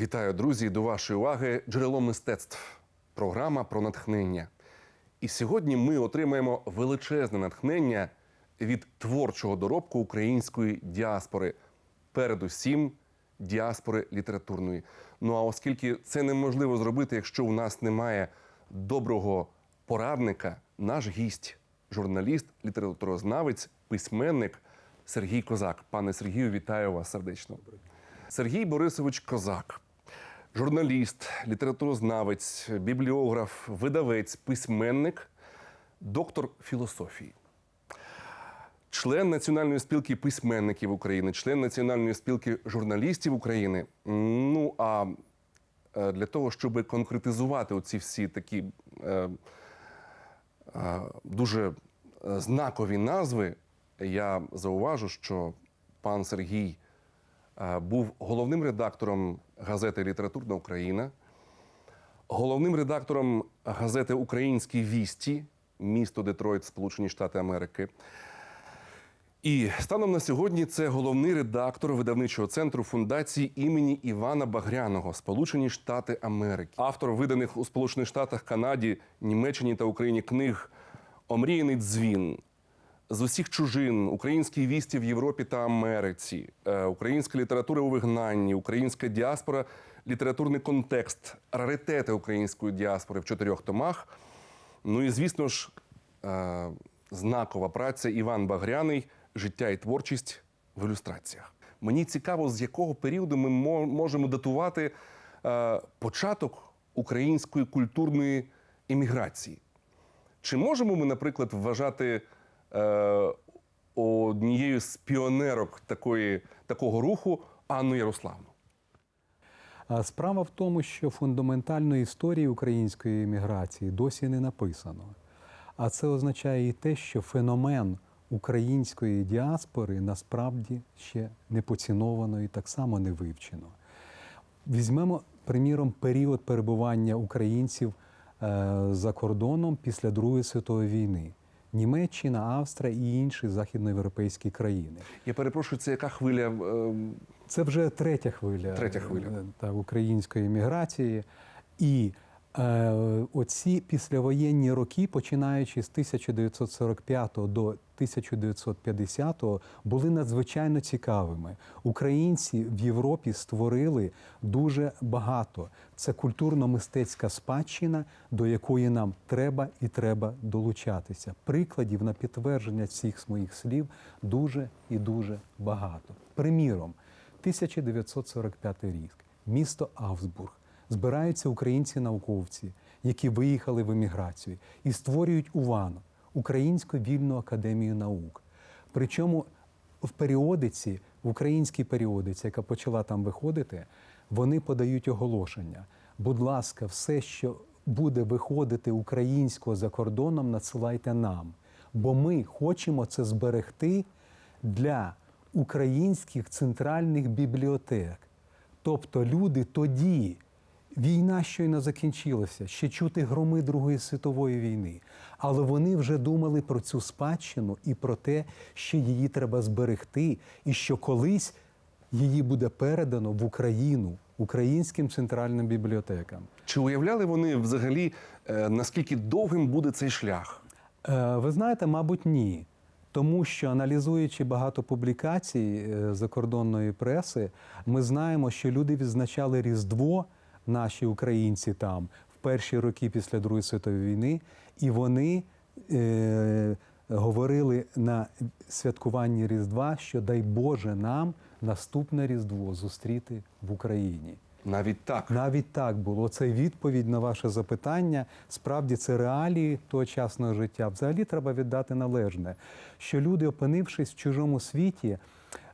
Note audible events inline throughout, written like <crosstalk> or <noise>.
Вітаю, друзі! До вашої уваги джерело мистецтв. Програма про натхнення. І сьогодні ми отримаємо величезне натхнення від творчого доробку української діаспори, передусім діаспори літературної. Ну а оскільки це неможливо зробити, якщо у нас немає доброго порадника, наш гість, журналіст, літературознавець, письменник Сергій Козак. Пане Сергію, вітаю вас сердечно. Сергій Борисович Козак, журналіст, літературознавець, бібліограф, видавець, письменник, доктор філософії. Член Національної спілки письменників України, член Національної спілки журналістів України. Ну а е, для того, щоб конкретизувати оці всі такі е, е, дуже знакові назви, я зауважу, що пан Сергій е, був головним редактором газети Літературна Україна, головним редактором газети Українські вісті, місто Детройт, Сполучені Штати Америки. І станом на сьогодні це головний редактор видавничого центру фундації імені Івана Багряного, Сполучені Штати Америки, автор виданих у Сполучених Штатах, Канаді, Німеччині та Україні книг Омріяний дзвін. З усіх чужин, українські вісті в Європі та Америці, е, українська література у вигнанні, українська діаспора, літературний контекст, раритети української діаспори в чотирьох томах. Ну і звісно ж, е, знакова праця Іван Багряний Життя і творчість в ілюстраціях. Мені цікаво, з якого періоду ми можемо датувати е, початок української культурної імміграції. Чи можемо ми, наприклад, вважати однією з піонерок такої, такого руху Анну Ярославну? Справа в тому, що фундаментальної історії української еміграції досі не написано. А це означає і те, що феномен української діаспори насправді ще не поціновано і так само не вивчено. Візьмемо, приміром, період перебування українців е, за кордоном після Другої світової війни. Німеччина, Австрія і інші західноєвропейські країни. Я перепрошую, це яка хвиля? е, Це вже третя хвиля, Третя хвиля. е, та, української міграції. І оці післявоєнні роки, починаючи з 1945 до 1950, були надзвичайно цікавими. Українці в Європі створили дуже багато. Це культурно-мистецька спадщина, до якої нам треба і треба долучатися. Прикладів на підтвердження цих моїх слів дуже і дуже багато. Приміром, 1945 рік, місто Авсбург. Збираються українці-науковці, які виїхали в еміграцію, і створюють УВАН Українську вільну академію наук. Причому в періодиці, в українській періодиці, яка почала там виходити, вони подають оголошення. Будь ласка, все, що буде виходити українського за кордоном, надсилайте нам. Бо ми хочемо це зберегти для українських центральних бібліотек. Тобто люди тоді, війна щойно закінчилася, ще чути громи Другої світової війни. Але вони вже думали про цю спадщину і про те, що її треба зберегти, і що колись її буде передано в Україну українським центральним бібліотекам. Чи уявляли вони взагалі, е, наскільки довгим буде цей шлях? Е, Ви знаєте, мабуть, ні. Тому що аналізуючи багато публікацій е, закордонної преси, ми знаємо, що люди відзначали Різдво, наші українці там, в перші роки після Другої світової війни, і вони е, говорили на святкуванні Різдва, що дай Боже нам наступне Різдво зустріти в Україні. Навіть так. Навіть так було. Це відповідь на ваше запитання. Справді це реалії тогочасного життя. Взагалі треба віддати належне, що люди, опинившись в чужому світі,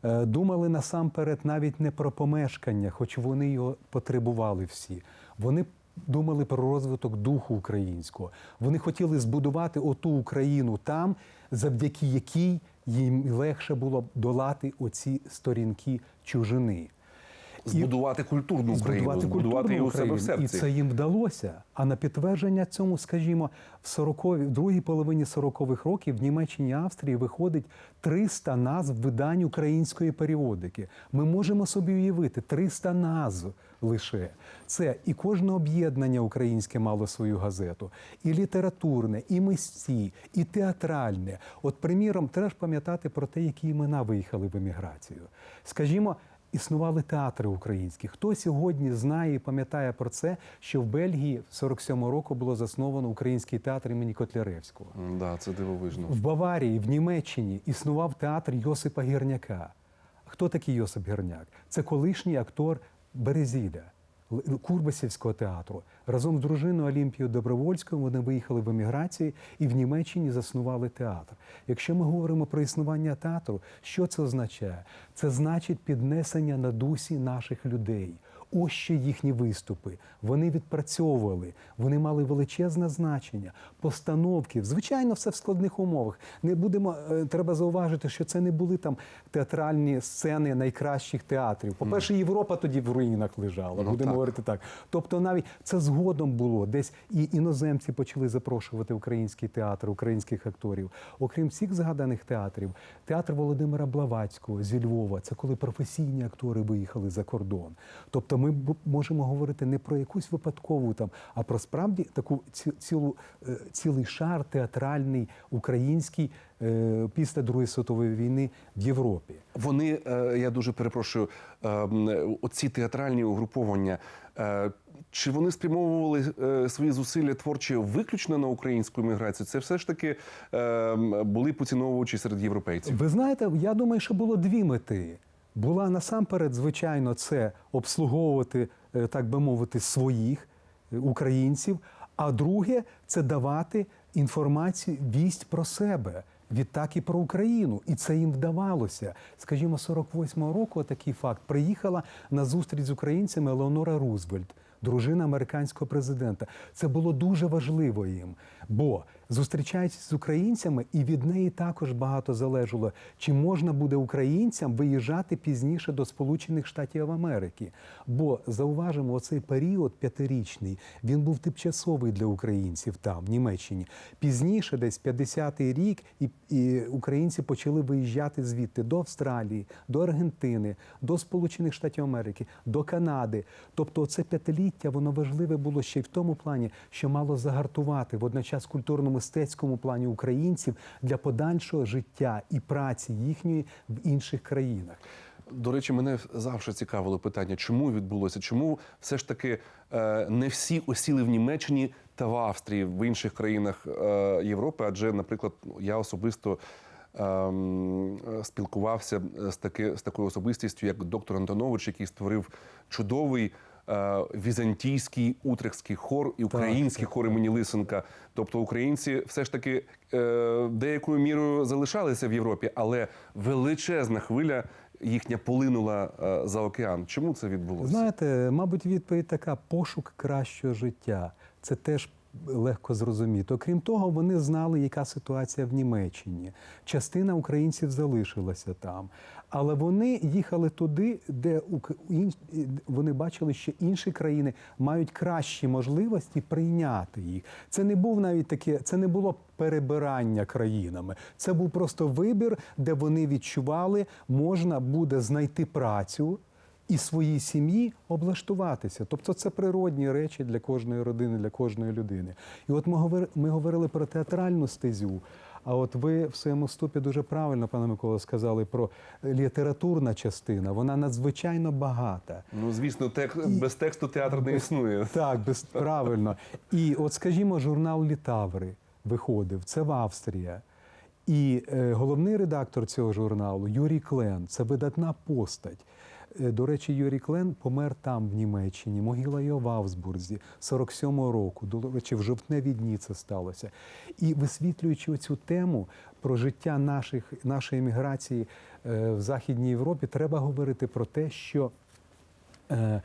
думали насамперед навіть не про помешкання, хоч вони його потребували всі. Вони думали про розвиток духу українського. Вони хотіли збудувати оту Україну там, завдяки якій їм легше було долати оці сторінки чужини. Збудувати культурну Україну, збудувати збудувати культурну її у себе в серці. І це їм вдалося. А на підтвердження цьому, скажімо, в 40 в другій половині 40-х років в Німеччині і Австрії виходить 300 назв видань української періодики. Ми можемо собі уявити 300 назв лише. Це і кожне об'єднання українське мало свою газету, і літературне, і мисці, і театральне. От, приміром, треба ж пам'ятати про те, які імена виїхали в еміграцію. Скажімо, існували театри українські. Хто сьогодні знає і пам'ятає про це, що в Бельгії в 47-му року було засновано український театр імені Котляревського. Да, це дивовижно. В Баварії, в Німеччині існував театр Йосипа Гірняка. Хто такий Йосип Гірняк? Це колишній актор Березіля. Л- Курбасівського театру разом з дружиною Олімпією Добровольською вони виїхали в еміграції і в Німеччині заснували театр. Якщо ми говоримо про існування театру, що це означає? Це значить піднесення на дусі наших людей. Ось що їхні виступи. Вони відпрацьовували, вони мали величезне значення. Постановки, звичайно, все в складних умовах. Не будемо е, треба зауважити, що це не були там театральні сцени найкращих театрів. По-перше, Європа тоді в руїнах лежала. Ну, будемо так. говорити так. Тобто, навіть це згодом було. Десь і іноземці почали запрошувати український театр, українських акторів. Окрім всіх згаданих театрів, театр Володимира Блаватського зі Львова. Це коли професійні актори виїхали за кордон. Тобто, ми б- можемо говорити не про якусь випадкову там, а про справді таку цілу е, цілий шар театральний український е, після Другої світової війни в Європі. Вони, е, я дуже перепрошую, оці театральні угруповання. Чи вони спрямовували свої зусилля творчі виключно на українську міграцію? Це все ж таки були поціновувачі серед європейців. Ви знаєте, я думаю, що було дві мети. Була насамперед, звичайно, це обслуговувати, е, так би мовити, своїх е, українців. А друге це давати інформацію, вість про себе. Відтак і про Україну, і це їм вдавалося. Скажімо, 48-го року такий факт приїхала на зустріч з українцями Елеонора Рузвельт, дружина американського президента. Це було дуже важливо їм, бо зустрічаючись з українцями, і від неї також багато залежало, чи можна буде українцям виїжджати пізніше до Сполучених Штатів Америки. Бо зауважимо, оцей період п'ятирічний він був тимчасовий для українців там, в Німеччині. Пізніше, десь 50-й рік, і, і українці почали виїжджати звідти до Австралії, до Аргентини, до Сполучених Штатів Америки, до Канади. Тобто, це п'ятиліття воно важливе було ще й в тому плані, що мало загартувати водночас культурно-мистецькому плані українців для подальшого життя і праці їхньої в інших країнах. До речі, мене завжди цікавило питання, чому відбулося, чому все ж таки е, не всі осіли в Німеччині та в Австрії, в інших країнах е, Європи. Адже, наприклад, ну, я особисто ем, спілкувався з, таки, з такою особистістю, як доктор Антонович, який створив чудовий. Е, Візантійський утрехський хор і український хор імені Лисенка. Тобто українці все ж таки е, деякою мірою залишалися в Європі, але величезна хвиля їхня полинула е, за океан. Чому це відбулося? Знаєте, мабуть, відповідь така: пошук кращого життя. Це теж легко зрозуміти. Окрім того, вони знали, яка ситуація в Німеччині. Частина українців залишилася там. Але вони їхали туди, де вони бачили, що інші країни мають кращі можливості прийняти їх. Це не був навіть таке, це не було перебирання країнами. Це був просто вибір, де вони відчували, можна буде знайти працю і своїй сім'ї облаштуватися. Тобто це природні речі для кожної родини, для кожної людини. І от ми говорили про театральну стезю. А от ви в своєму ступі дуже правильно, пане Микола, сказали про літературна частина. Вона надзвичайно багата. Ну звісно, тек... без тексту театр не існує. <laughs> Так, без правильно. І от, скажімо, журнал Літаври виходив, це в Австрія. І е, головний редактор цього журналу Юрій Клен, це видатна постать. Е, До речі, Юрій Клен помер там, в Німеччині, могила його в Авсбурзі 47-го року. До речі, в жовтневі дні це сталося. І висвітлюючи оцю тему про життя наших, нашої еміграції е, в Західній Європі, треба говорити про те, що Е,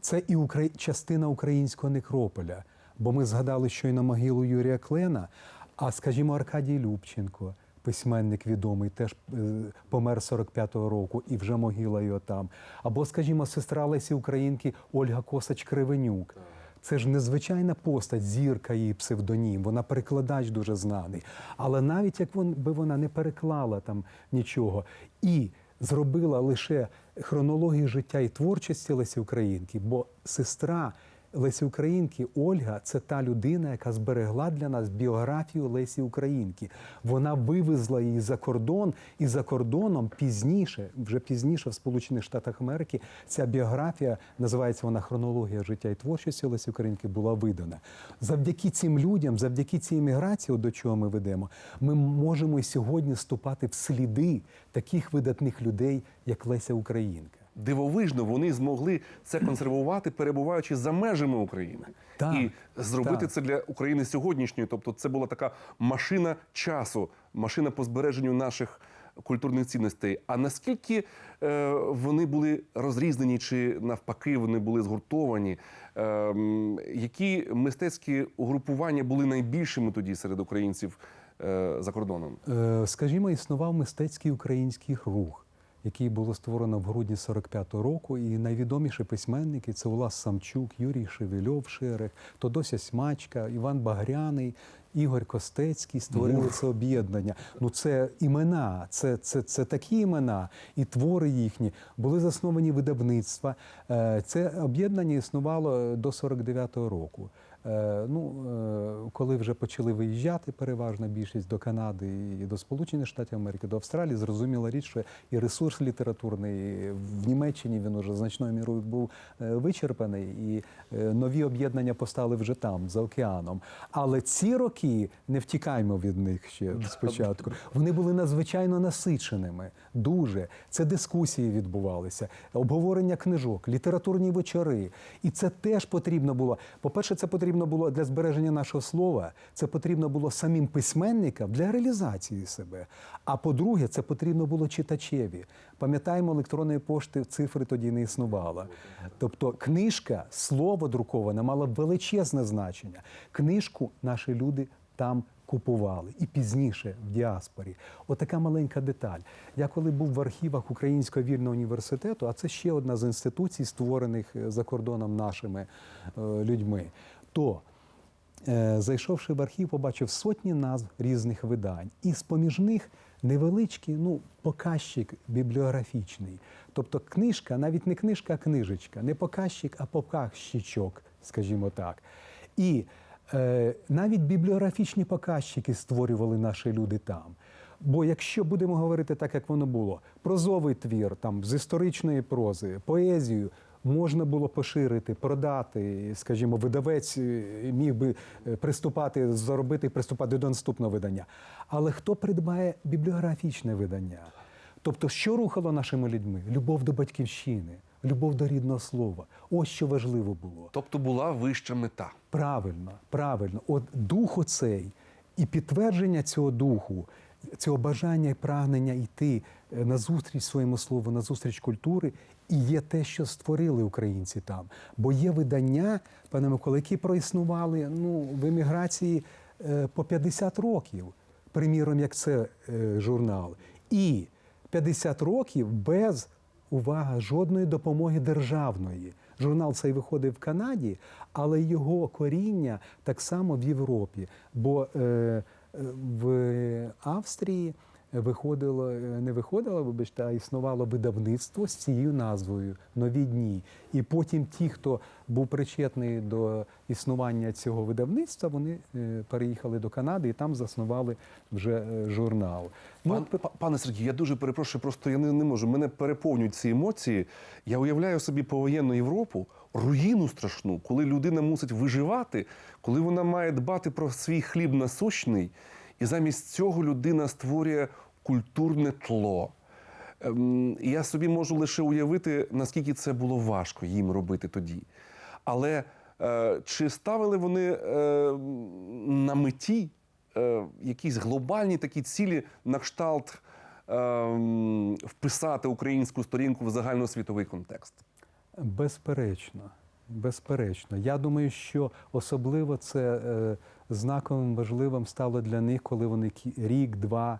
Це і укра- частина українського некрополя. Бо ми згадали щойно могилу Юрія Клена, а скажімо, Аркадій Любченко, письменник відомий, теж е, помер 45-го року, і вже могила його там. Або, скажімо, сестра Лесі Українки Ольга Косач Кривенюк. Це ж незвичайна постать, зірка її псевдонім. Вона перекладач дуже знаний. Але навіть як вон, би вона не переклала там нічого і зробила лише хронологію життя і творчості Лесі Українки, бо сестра Лесі Українки Ольга це та людина, яка зберегла для нас біографію Лесі Українки. Вона вивезла її за кордон, і за кордоном пізніше, вже пізніше в Сполучених Штатах Америки, ця біографія називається вона хронологія життя і творчості Лесі Українки була видана. Завдяки цим людям, завдяки цій еміграції, до чого ми ведемо, ми можемо сьогодні ступати в сліди таких видатних людей, як Леся Українка. Дивовижно, вони змогли це консервувати, перебуваючи за межами України. Так, і зробити так. це для України сьогоднішньої. Тобто, це була така машина часу, машина по збереженню наших культурних цінностей. А наскільки е, вони були розрізнені, чи навпаки вони були згуртовані? Е, які мистецькі угрупування були найбільшими тоді серед українців е, за кордоном? Е, Скажімо, існував мистецький український рух, який було створено в грудні 45-го року, і найвідоміші письменники це Улас Самчук, Юрій Шевельов, Шерех, Тодося Смачка, Іван Багряний. Ігор Костецький створили це об'єднання. Ну це імена, це, це, це такі імена, і твори їхні були засновані видавництва. Е, Це об'єднання існувало до 49-го року. Е, Ну, е, коли вже почали виїжджати переважна більшість до Канади і до Сполучених Штатів Америки, до Австралії, зрозуміла річ, що і ресурс літературний в Німеччині він уже значною мірою був е, вичерпаний, і е, нові об'єднання постали вже там, за океаном. Але ці роки не втікаймо від них ще спочатку. Вони були надзвичайно насиченими. Дуже це дискусії відбувалися, обговорення книжок, літературні вечори. І це теж потрібно було. По-перше, це потрібно було для збереження нашого слова. Це потрібно було самим письменникам для реалізації себе. А по-друге, це потрібно було читачеві. Пам'ятаємо, електронної пошти цифри тоді не існувало. Тобто, книжка, слово друковане мало величезне значення. Книжку наші люди там купували і пізніше в діаспорі. Отака маленька деталь. Я коли був в архівах Українського вільного університету, а це ще одна з інституцій, створених е, за кордоном нашими е, людьми, то е, зайшовши в архів, побачив сотні назв різних видань. І з-поміж них невеличкий ну, показчик бібліографічний. Тобто книжка, навіть не книжка, а книжечка, не показчик, а показчичок, скажімо так. І навіть бібліографічні показчики створювали наші люди там. Бо якщо будемо говорити так, як воно було, прозовий твір там, з історичної прози, поезію, можна було поширити, продати, скажімо, видавець е, міг би е, приступати, заробити, приступати до наступного видання. Але хто придбає бібліографічне видання? Тобто, що рухало нашими людьми? Любов до батьківщини, любов до рідного слова. Ось що важливо було. Тобто була вища мета. Правильно, правильно. От дух оцей і підтвердження цього духу, цього бажання і прагнення йти е, на зустріч своєму слову, на зустріч культури, і є те, що створили українці там. Бо є видання, пане Микола, які проіснували ну, в еміграції е, по 50 років, приміром, як це е, журнал. І 50 років без увага жодної допомоги державної. Журнал цей виходив в Канаді, але його коріння так само в Європі. Бо е, е, в Австрії виходило, е, не виходило, вибачте, а існувало видавництво з цією назвою Нові дні. І потім ті, хто був причетний до існування цього видавництва, вони е, переїхали до Канади і там заснували вже е, журнал. Ну, Пан, па- пане Сергію, я дуже перепрошую, просто я не, не можу. Мене переповнюють ці емоції. Я уявляю собі повоєнну Європу, руїну страшну, коли людина мусить виживати, коли вона має дбати про свій хліб насущний, і замість цього людина створює культурне тло. Ем, я собі можу лише уявити, наскільки це було важко їм робити тоді. Але е, чи ставили вони е, на меті е, якісь глобальні такі цілі на кшталт е, вписати українську сторінку в загальносвітовий контекст? Безперечно, безперечно. Я думаю, що особливо це знаковим важливим стало для них, коли вони рік, два е,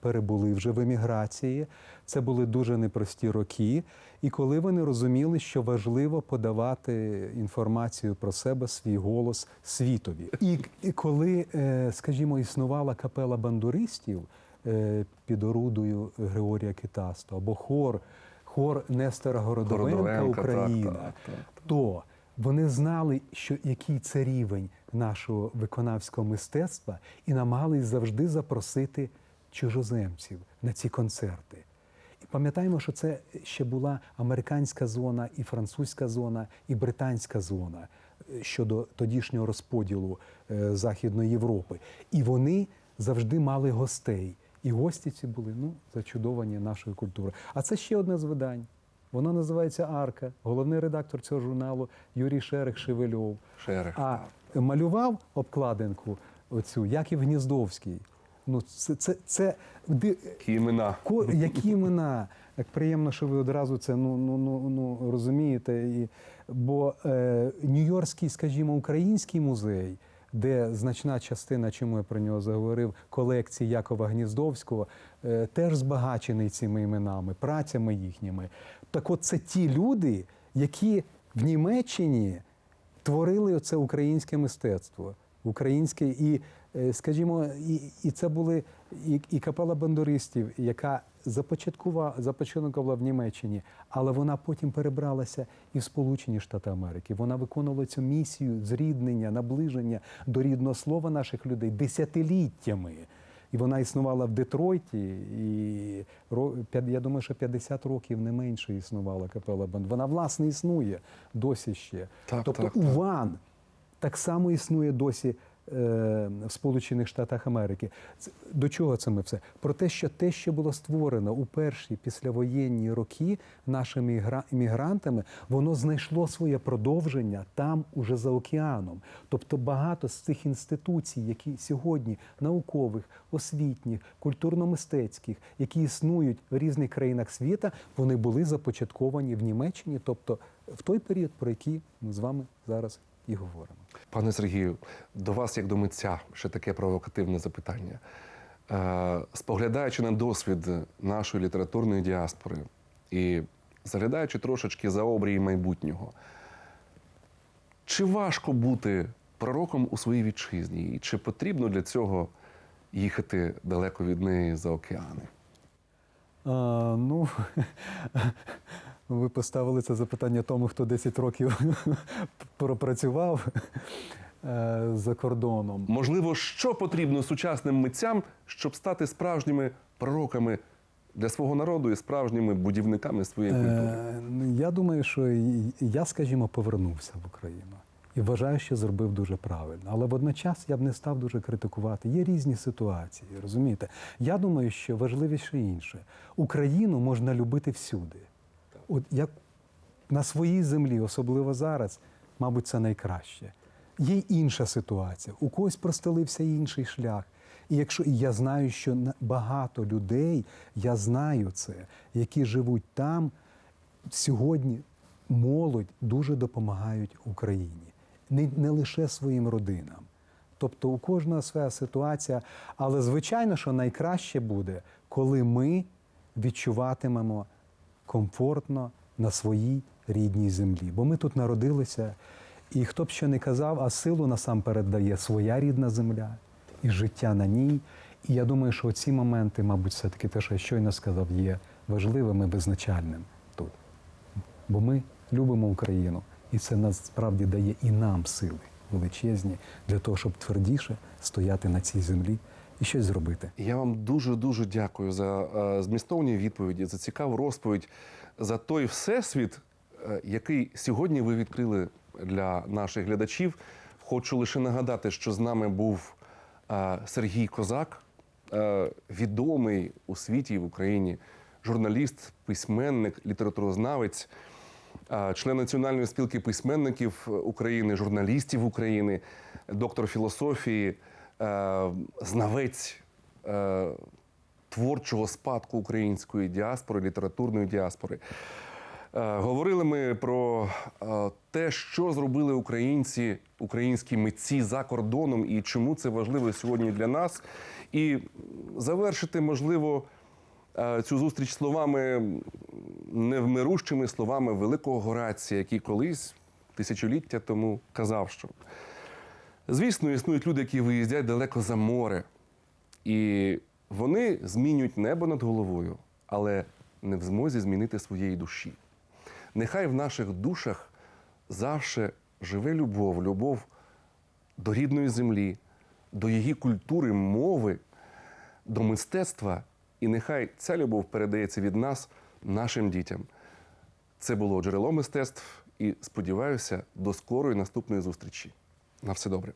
перебули вже в еміграції. Це були дуже непрості роки. І коли вони розуміли, що важливо подавати інформацію про себе, свій голос світові. І, і коли, е, скажімо, існувала капела бандуристів е, під орудою Григорія Китасто або хор, хор Нестора Городовенка, Городовенка, так, Україна, так, так, то вони знали, що який це рівень нашого виконавського мистецтва, і намагались завжди запросити чужоземців на ці концерти. І пам'ятаємо, що це ще була американська зона, і французька зона, і британська зона е, щодо тодішнього розподілу е, Західної Європи. І вони завжди мали гостей. І гості ці були ну, зачудовані нашою культурою. А це ще одне з видань. Воно називається Арка. Головний редактор цього журналу Юрій Шерех Шевельов. Шерех. А малював обкладинку оцю Яків Гніздовський. Ну, це, це, це ди- Які імена. Ко, які імена? Як приємно, що ви одразу це ну, ну, ну, ну, розумієте. І, бо е, Нью-Йоркський, скажімо, український музей, де значна частина, чому я про нього заговорив, колекції Якова Гніздовського, е, теж збагачений цими іменами, працями їхніми. Так от це ті люди, які в Німеччині творили оце українське мистецтво. Українське і, скажімо, і, і це були і, і капела бандуристів, яка започаткувала, започаткувала в Німеччині, але вона потім перебралася і в Сполучені Штати Америки. Вона виконувала цю місію зріднення, наближення до рідного слова наших людей десятиліттями. І вона існувала в Детройті, і я думаю, що 50 років не менше існувала капела Банд. Вона власне існує досі ще. Так, тобто так, так. Уван так само існує досі е, в Сполучених Штатах Америки. До чого це ми все? Про те, що те, що було створено у перші післявоєнні роки нашими іммігрантами, воно знайшло своє продовження там, уже за океаном. Тобто багато з цих інституцій, які сьогодні наукових, освітніх, культурно-мистецьких, які існують в різних країнах світа, вони були започатковані в Німеччині, тобто в той період, про який ми з вами зараз і говоримо. Пане Сергію, до вас, як до митця, ще таке провокативне запитання. Е, Споглядаючи на досвід нашої літературної діаспори і заглядаючи трошечки за обрії майбутнього, чи важко бути пророком у своїй вітчизні? І чи потрібно для цього їхати далеко від неї за океани? А, ну, <laughs> ви поставили це запитання тому, хто 10 років <laughs> пропрацював е, за кордоном. Можливо, що потрібно сучасним митцям, щоб стати справжніми пророками для свого народу і справжніми будівниками своєї культури? Е, ну, Я думаю, що я, скажімо, повернувся в Україну і вважаю, що зробив дуже правильно. Але водночас я б не став дуже критикувати. Є різні ситуації, розумієте? Я думаю, що важливіше інше. Україну можна любити всюди. От як на своїй землі, особливо зараз, мабуть, це найкраще. Є інша ситуація. У когось простелився інший шлях. І якщо і я знаю, що багато людей, я знаю це, які живуть там, сьогодні молодь дуже допомагають Україні. Не, не лише своїм родинам. Тобто у кожного своя ситуація. Але звичайно, що найкраще буде, коли ми відчуватимемо комфортно на своїй рідній землі. Бо ми тут народилися, і хто б що не казав, а силу насамперед дає своя рідна земля і життя на ній. І я думаю, що ці моменти, мабуть, все-таки те, що я щойно сказав, є важливим і визначальним тут. Бо ми любимо Україну, і це насправді дає і нам сили величезні для того, щоб твердіше стояти на цій землі і щось зробити. Я вам дуже дуже дякую за е, змістовні відповіді, за цікаву розповідь, за той всесвіт, е, який сьогодні ви відкрили для наших глядачів. Хочу лише нагадати, що з нами був е, Сергій Козак, відомий у світі і в Україні журналіст, письменник, літературознавець, член Національної спілки письменників України, журналістів України, доктор філософії, е, знавець е, творчого спадку української діаспори, літературної діаспори. Е, Говорили ми про е, те, що зробили українці, українські митці за кордоном і чому це важливо сьогодні для нас. І завершити, можливо, е, цю зустріч словами невмирущими словами великого Горація, який колись тисячоліття тому казав, що звісно, існують люди, які виїздять далеко за море, і вони змінюють небо над головою, але не в змозі змінити своєї душі. Нехай в наших душах завжди живе любов, любов до рідної землі, до її культури, мови, до мистецтва. І нехай ця любов передається від нас нашим дітям. Це було джерело мистецтв і сподіваюся, до скорої наступної зустрічі. На все добре.